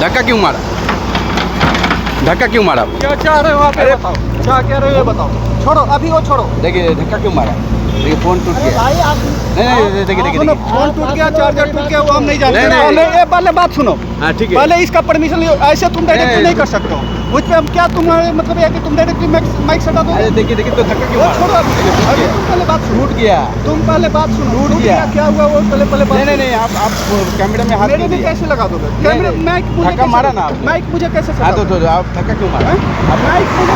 धक्का क्यों मारा? धक्का क्यों मारा? क्या क्या रहे हो आप? ये बताओ। क्या कह रहे हो ये बताओ। छोड़ो अभी वो छोड़ो। देखिए धक्का क्यों मारा? देखिए फ़ोन टूट गया। नहीं नहीं देखिए देखिए देखिए। फ़ोन टूट गया चार्जर टूट गया वो हम नहीं जानते। नहीं, नहीं। पहले बात सुनो। हाँ ठीक है। पहले इसका परमिशन लियो। ऐसे तुम डायरेक्ट नहीं, नहीं। कर सकते हो। मुझ पे हम क्या तुम्हारे मतलब ये है कि तुम डायरेक्टली माइक सटा दो अरे देखिए देखिए तो धक्का क्यों छोड़ो अभी अरे तुम पहले बात सुन। लूट गया। तुम पहले बात सुनो। टूट गया। क्या हुआ वो? पहले पहले बात नहीं नहीं नहीं आप आप कैमरे में हाथ मेरे भी कैसे लगा दोगे? कैमरे माइक मुझे धक्का मारा ना। माइक मुझे कैसे हाँ सटा तो तो आप धक्का क्यों मारा? माइक मुझे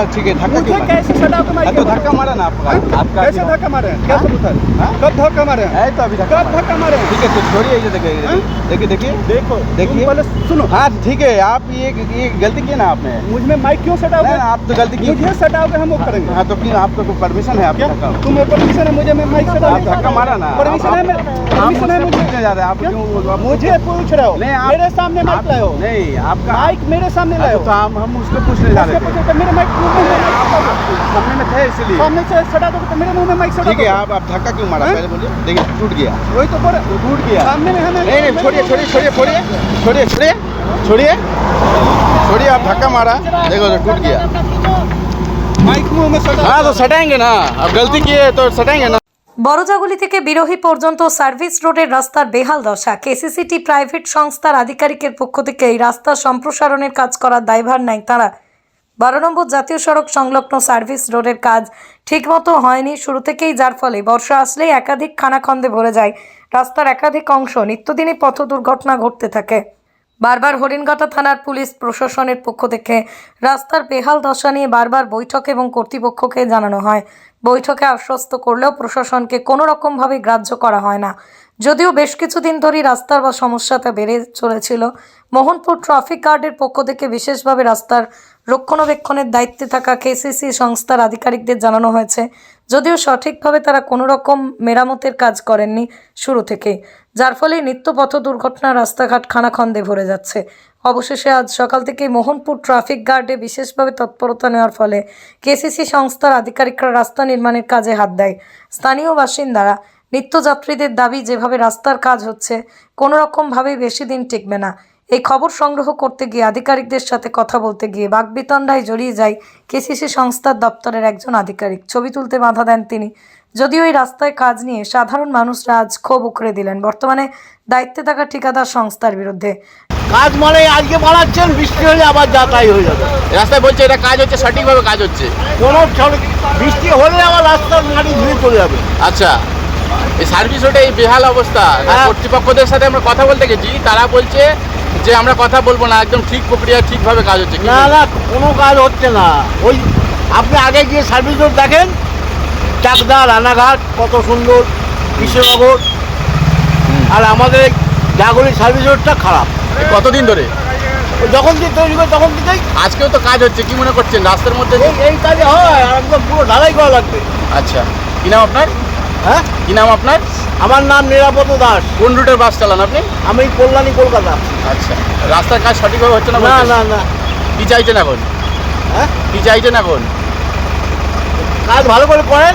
हाँ ठीक है धक्का क्यों मारा? कैसे सटा तो हाँ, तो धक्का मारा ना आपका आपका कैसे धक्का मारे हैं? क्या हाँ? सबूत है? हाँ? कब धक्का मारे? हैं? है तो अभी धक्का कब धक्का मारे? ठीक है तो छोड़िए ये देखिए हाँ? देखिए। देखिए देखो देखिए। पहले सुनो। हाँ ठीक है आप ये ये गलती की ना आपने। मुझमें माइक क्यों नहीं सटाओगे आप तो गलती की मुझे सटाओगे हम वो करेंगे। हाँ तो फिर आपका कोई परमिशन है आपका तुम्हें परमिशन है मुझे मैं माइक आप धक्का मारा ना। परमिशन है परमिशन है मुझे। जा रहे हैं आप क्यों? मुझे पूछ रहे हो। मेरे सामने माइक लाए हो। नहीं आपका माइक मेरे सामने लाए अच्छा, हो। तो हम हम उसको पूछने जा रहे तो मेरे माइक मुंह में माइक सटाओगे। सामने में थे इसलिए सामने से सटा दोगे तो मेरे मुंह में माइक सटा ठीक है दोगे। आप आप धक्का क्यों मारा हाँ? पहले बोलिए देखिए टूट गया वही तो बोल तो टूट गया सामने में है ना नहीं नहीं छोड़िए छोड़िए छोड़िए छोड़िए छोड़िए छोड़िए छोड़िए छोड़िए आप धक्का मारा देखो तो टूट गया माइक मुंह में सटा हाँ तो सटाएंगे ना अब गलती किए तो सटाएंगे ना বড়জাগুলি থেকে বিরোহী পর্যন্ত সার্ভিস রোডের রাস্তার বেহাল দশা কেসিসিটি প্রাইভেট সংস্থার আধিকারিকের পক্ষ থেকে এই রাস্তা সম্প্রসারণের কাজ করার দায়ভার নেয় তারা বারো নম্বর জাতীয় সড়ক সংলগ্ন সার্ভিস রোডের কাজ ঠিকমতো হয়নি শুরু থেকেই, যার ফলে বর্ষা আসলেই একাধিক খানাখন্দে ভরে যায়। রাস্তার একাধিক অংশ নিত্যদিনই পথ দুর্ঘটনা ঘটতে থাকে। বারবার হরিণঘাটা থানার পুলিশ প্রশাসনের পক্ষ থেকে রাস্তার বেহাল দশা নিয়ে বারবার বৈঠক এবং কর্তৃপক্ষকে জানানো হয়। বৈঠকে আশ্বস্ত করলেও প্রশাসনকে কোনো রকমভাবে গ্রাহ্য করা হয় না। যদিও বেশ কিছুদিন ধরেই রাস্তার বা সমস্যাটা বেড়ে চলেছিল, মোহনপুর ট্রাফিক গার্ডের পক্ষ থেকে বিশেষভাবে রাস্তার রক্ষণাবেক্ষণের দায়িত্বে থাকা কেসিসি সংস্থার আধিকারিকদের জানানো হয়েছে, যদিও সঠিকভাবে তারা কোনো রকম মেরামতের কাজ করেননি শুরু থেকে, যার ফলে নিত্য পথ দুর্ঘটনা রাস্তাঘাট খানাখন্দে ভরে যাচ্ছে। অবশেষে আজ সকাল থেকে মোহনপুর ট্রাফিক গার্ডে বিশেষভাবে তৎপরতা নেওয়ার ফলে কেসিসি সংস্থার আধিকারিকরা রাস্তা নির্মাণের কাজে হাত দেয়। স্থানীয় বাসিন্দারা নিত্যযাত্রীদের দাবি যেভাবে রাস্তার কাজ হচ্ছে কোনো রকমভাবেই বেশি দিন টিকবে না। এই খবর সংগ্রহ করতে গিয়ে আধিকারিকদের সাথে কথা বলতে গিয়ে বাগবিতণ্ডায় জড়িয়ে যায় কেসিসি সংস্থার দপ্তরের একজন আধিকারিক। ছবি তুলতে বাধা দেন তিনি। যদিও এই রাস্তায় কাজ নিয়ে সাধারণ মানুষরা আজ ক্ষোভ উকড়ে দিলেন বর্তমানে দায়িত্বে থাকা ঠিকাদার সংস্থার বিরুদ্ধে। কাজ মানে আজকে বাড়াচ্ছেন বৃষ্টি হলে আবার যাতাই হয়ে যাবে। রাস্তায় বলছে এটা কাজ হচ্ছে সঠিকভাবে কাজ হচ্ছে। কোনো বৃষ্টি হলে আবার রাস্তার মাটি ধুয়ে চলে যাবে। আচ্ছা। এই সার্ভিস রোডে এই বেহাল অবস্থা। হ্যাঁ। কর্তৃপক্ষদের সাথে আমরা কথা বলতে গেছি তারা বলছে যে আমরা কথা বলব না একদম ঠিক প্রক্রিয়া ঠিকভাবে কাজ হচ্ছে। না না কোনো কাজ হচ্ছে না। ওই আপনি আগে গিয়ে সার্ভিস রোড দেখেন চাকদা রানাঘাট কত সুন্দর কৃষ্ণনগর আর আমাদের জাগরি সার্ভিস রোডটা খারাপ। কতদিন ধরে? যখন থেকে তৈরি করে তখন থেকেই আজকেও তো কাজ হচ্ছে কি মনে করছেন? রাস্তার মধ্যে এই এই কাজে হয় আর একদম পুরো ঢালাই করা লাগবে। আচ্ছা কি নাম আপনার? হ্যাঁ? কি নাম আপনার? আমার নাম নিরাপদ দাস। কোন রুটের বাস চালান আপনি? আমি কল্যাণী কলকাতা। আচ্ছা। রাস্তার কাজ সঠিকভাবে হচ্ছে না না না না। কি চাইছেন এখন? হ্যাঁ? কি চাইছেন এখন? কাজ ভালো করে করেন।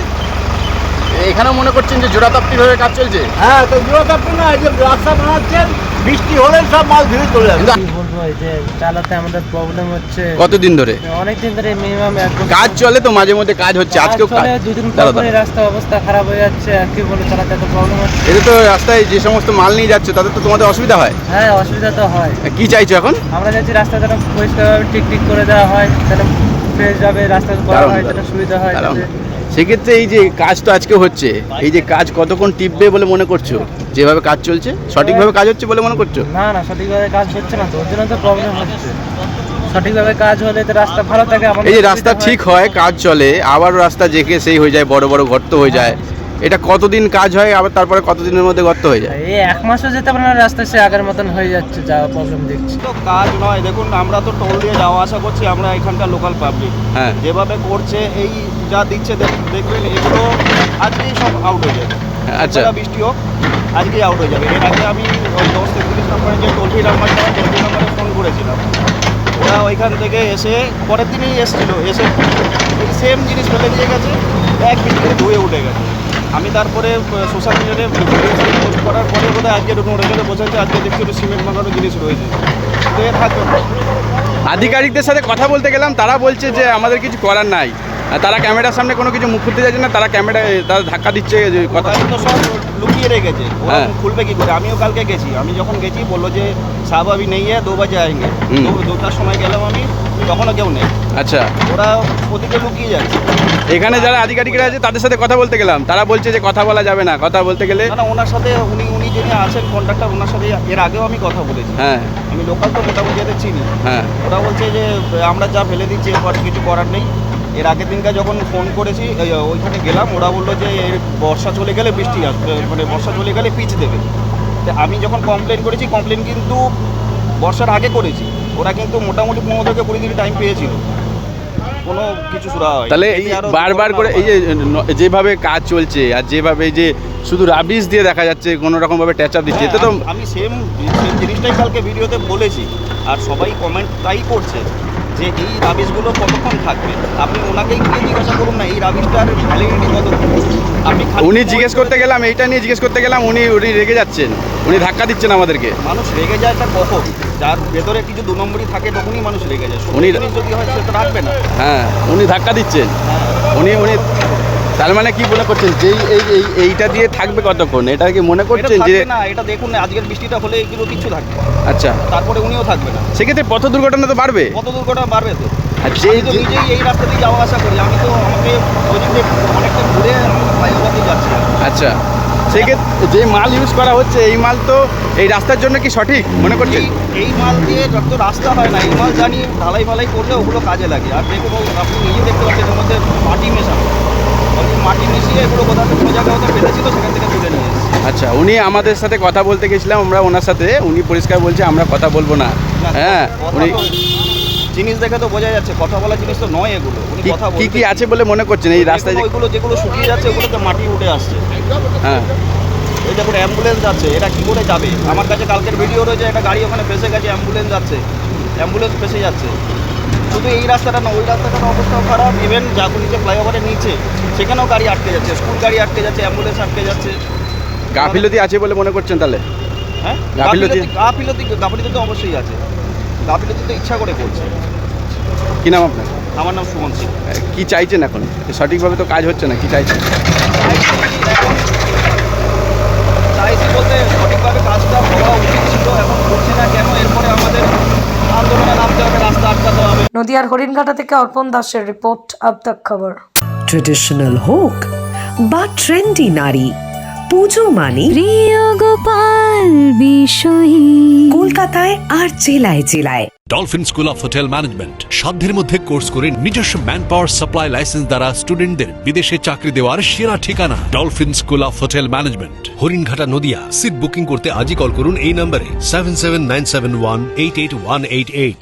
এখানেও মনে করছেন যে জোড়াতাপ্তির হয়ে কাজ চলছে? হ্যাঁ তো জোড়াতাপ্তি না এই যে রাস্তা বানাচ্ছেন বৃষ্টি হলে সব মাল ধীরে চলে যাবে। বলব যে চালাতে আমাদের প্রবলেম হচ্ছে। কতদিন ধরে? অনেকদিন ধরে মিনিমাম কাজ চলে তো মাঝে মধ্যে কাজ হচ্ছে কাজ আজকেও কাজ। দুদিন পরে রাস্তা অবস্থা খারাপ হয়ে যাচ্ছে আর কি বলে চালাতে এত প্রবলেম হচ্ছে। তো রাস্তায় যে সমস্ত মাল নিয়ে যাচ্ছে তাদের তো তোমাদের অসুবিধা হয়। হ্যাঁ অসুবিধা তো হয়। কি চাইছো এখন? আমরা যাচ্ছি রাস্তা যেন পরিষ্কারভাবে ঠিক ঠিক করে দেওয়া হয় যেন ফ্রেশ যাবে রাস্তা করা হয় যেন সুবিধা হয় সেক্ষেত্রে এই যে কাজ তো আজকে হচ্ছে এই যে কাজ কতক্ষণ টিপবে বলে মনে করছ? যেভাবে কাজ চলছে সঠিকভাবে কাজ হচ্ছে বলে মনে করছ? না না সঠিকভাবে কাজ হচ্ছে না তো ওর জন্য তো প্রবলেম হচ্ছে। সঠিকভাবে কাজ হলে তো রাস্তা ভালো থাকে আমাদের এই যে রাস্তা ঠিক হয় কাজ চলে আবার রাস্তা জেকে সেই হয়ে যায় বড় বড় গর্ত হয়ে যায়। এটা কতদিন কাজ হয় আবার তারপরে কতদিনের মধ্যে গর্ত হয়ে যায়? এই এক মাসও যেতে পারে না রাস্তা সে আগের মতন হয়ে যাচ্ছে যা প্রবলেম দেখছি। তো কাজ নয় দেখুন আমরা তো টোল দিয়ে যাওয়া আসা করছি আমরা এখানকার লোকাল পাবলিক হ্যাঁ। যেভাবে করছে এই যা দিচ্ছে দেখ- দেখবেন এগুলো আজকেই সব আউট হয়ে যাবে। আচ্ছা। বৃষ্টি হোক আজকেই আউট হয়ে যাবে। এর আগে আমি দশ তেত্রিশ নম্বরে যে টোল ফ্রি নাম্বারটা টোল ফ্রি নাম্বারে ফোন করেছিলাম। ওরা ওইখান থেকে এসে পরের দিনই এসেছিল এসে এই সেম জিনিস ফেলে দিয়ে গেছে এক বৃষ্টিতে ধুয়ে উঠে গেছে। আমি তারপরে সোশ্যাল মিডিয়াতে পোস্ট করার পরে বোধহয় আজকে রেখে বোঝাচ্ছে, আজকে দেখছি একটু সিমেন্ট মাখানো জিনিস রয়েছে। তো এর আধিকারিকদের সাথে কথা বলতে গেলাম, তারা বলছে যে আমাদের কিছু করার নাই। তারা ক্যামেরার সামনে কোনো কিছু মুখ খুলতে চাইছে না তারা ক্যামেরা তারা ধাক্কা দিচ্ছে কথা। তো সব লুকিয়ে রেখেছে। হ্যাঁ। খুলবে কি করে? আমিও কালকে গেছি। আমি যখন গেছি বলল যে সাহেব আবি নেই দু বাজে হুম। দুটার সময় গেলাম আমি তখনও কেউ নেই। আচ্ছা। ওরা ওদিকে লুকিয়ে যাচ্ছে। এখানে যারা আধিকারিকরা আছে তাদের সাথে কথা বলতে গেলাম। তারা বলছে যে কথা বলা যাবে না। কথা বলতে গেলে না না ওনার সাথে উনি উনি যিনি আছেন কন্ট্রাক্টর ওনার সাথে এর আগেও আমি কথা বলেছি। হ্যাঁ। আমি লোকাল তো মোটামুটি এদের চিনি। হ্যাঁ। ওরা বলছে যে আমরা যা ফেলে দিচ্ছি এরপর কিছু করার নেই। এর আগের দিনকে যখন ফোন করেছি ওইখানে গেলাম ওরা বলল যে এর বর্ষা চলে গেলে বৃষ্টি আসবে মানে বর্ষা চলে গেলে পিচ দেবে। তা আমি যখন কমপ্লেন করেছি কমপ্লেন কিন্তু বর্ষার আগে করেছি। ওরা কিন্তু মোটামুটি পনেরো থেকে কুড়ি দিন টাইম পেয়েছিল। কোনো কিছু সুরা হয় তাহলে এই বারবার করে এই যে যেভাবে কাজ চলছে আর যেভাবে যে শুধু রাবিশ দিয়ে দেখা যাচ্ছে কোনো রকম ভাবে ট্যাচ আপ দিচ্ছে এতে তো আমি সেম সেম জিনিসটাই কালকে ভিডিওতে বলেছি। আর সবাই কমেন্ট তাই করছে। যে এই রাবিশগুলো কতক্ষণ থাকবে? আপনি ওনাকেই গিয়ে জিজ্ঞাসা করুন না এই রাবিশটার ভ্যালিডিটি কতক্ষণ আপনি উনি জিজ্ঞেস করতে গেলাম এইটা নিয়ে জিজ্ঞেস করতে গেলাম উনি উনি রেগে যাচ্ছেন। উনি ধাক্কা দিচ্ছেন আমাদেরকে। মানুষ রেগে যায় এটা কখন? যার ভেতরে কিছু দু নম্বরই থাকে তখনই মানুষ রেগে যায়। উনি- যদি হয় সে তো রাখবে না। হ্যাঁ উনি ধাক্কা দিচ্ছেন। উনি উনি তার মানে কি মনে করছেন? যে এই এই এই- এইটা দিয়ে থাকবে কতক্ষণ? এটা কি মনে করছেন যে না এটা দেখুন আজকের বৃষ্টিটা হলে এগুলো কিছু থাকবে আচ্ছা। তারপরে উনিও থাকবে না। সেক্ষেত্রে পথ দুর্ঘটনা তো বাড়বে। কত দুর্ঘটনা বাড়বে তো। আমি তো নিজেই এই রাস্তা দিয়ে যাওয়া আসা করি। আমি তো আমাকে ওদিক অনেকটা ঘুরে ফ্লাইওভার যাচ্ছি। আচ্ছা। সেক্ষেত্রে যে মাল ইউজ করা হচ্ছে এই মাল তো এই রাস্তার জন্য কি সঠিক? মনে করছেন? এই মাল দিয়ে যত রাস্তা হয় না এই মাল জানি ঢালাই ফালাই করলে ওগুলো কাজে লাগে। আর আপনি নিজে দেখতে পাচ্ছেন মধ্যে মাটি মেশানো। ওই মাটি মিশিয়ে এগুলো কোথাও হয়তো ফেলেছিল সেখান থেকে তুলে নিয়ে আচ্ছা উনি আমাদের সাথে কথা বলতে গেছিলাম আমরা ওনার সাথে। উনি পরিষ্কার বলছে আমরা কথা বলব না। হ্যাঁ উনি জিনিস দেখে তো বোঝা যাচ্ছে কথা বলা জিনিস তো নয় এগুলো। উনি কি- কি কি আছে বলে মনে করছেন এই রাস্তায় যে- দেখুন যেগুলো শুকিয়ে যাচ্ছে ওগুলোতে মাটি উঠে আসছে। হ্যাঁ। এই দেখুন অ্যাম্বুলেন্স যাচ্ছে এটা কি করে যাবে? আমার কাছে কালকের ভিডিও রয়েছে একটা গাড়ি ওখানে ফেসে গেছে অ্যাম্বুলেন্স যাচ্ছে। অ্যাম্বুলেন্স ফেসে যাচ্ছে। শুধু এই রাস্তাটা না ওই রাস্তাটার অবস্থাও খারাপ। ইভেন জাগুনি যে ফ্লাইওভারের নিচে সেখানেও গাড়ি আটকে যাচ্ছে স্কুল গাড়ি আটকে যাচ্ছে অ্যাম্বুলেন্স আটকে যাচ্ছে। গাফিলতি আছে বলে মনে করছেন তাহলে? হ্যাঁ? গাফিলতি? গাফিলতি গাফিলতি গাফিলতি তো অবশ্যই আছে। গাফিলতি তো ইচ্ছা করে করছে। কি নাম আপনার? আমার নাম সুমন সিং। কি চাইছেন এখন? সঠিকভাবে তো কাজ হচ্ছে না কি চাইছেন? চাইছি বলতে সঠিকভাবে কাজটা হওয়া উচিত ছিল এখন করছে না কেন এরপরে আমাদের আন্দোলনে নামতে হবে রাস্তা আটকাতে হবে নদিয়ার হরিণঘাটা থেকে অর্পণ দাসের রিপোর্ট আব তক খবর। ট্রেডিশনাল হোক বা ট্রেন্ডি নারী পুজো মানে প্রিয় গোপাল বিষয়ী। কলকাতায় আর জেলায় জেলায়। Dolphin school of hotel management সাধ্যের মধ্যে কোর্স করে নিজস্ব ম্যান পাওয়ার সাপ্লাই লাইসেন্স দ্বারা স্টুডেন্টদের বিদেশে চাকরি দেওয়ার সেরা ঠিকানা। Dolphin school of hotel management Haringhata Nadia. Seat booking করতে আজই কল করুন এই নম্বরে seven seven nine seven one eight eight one eight eight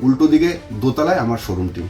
উল্টো দিকে দোতলায় আমার শোরুমটি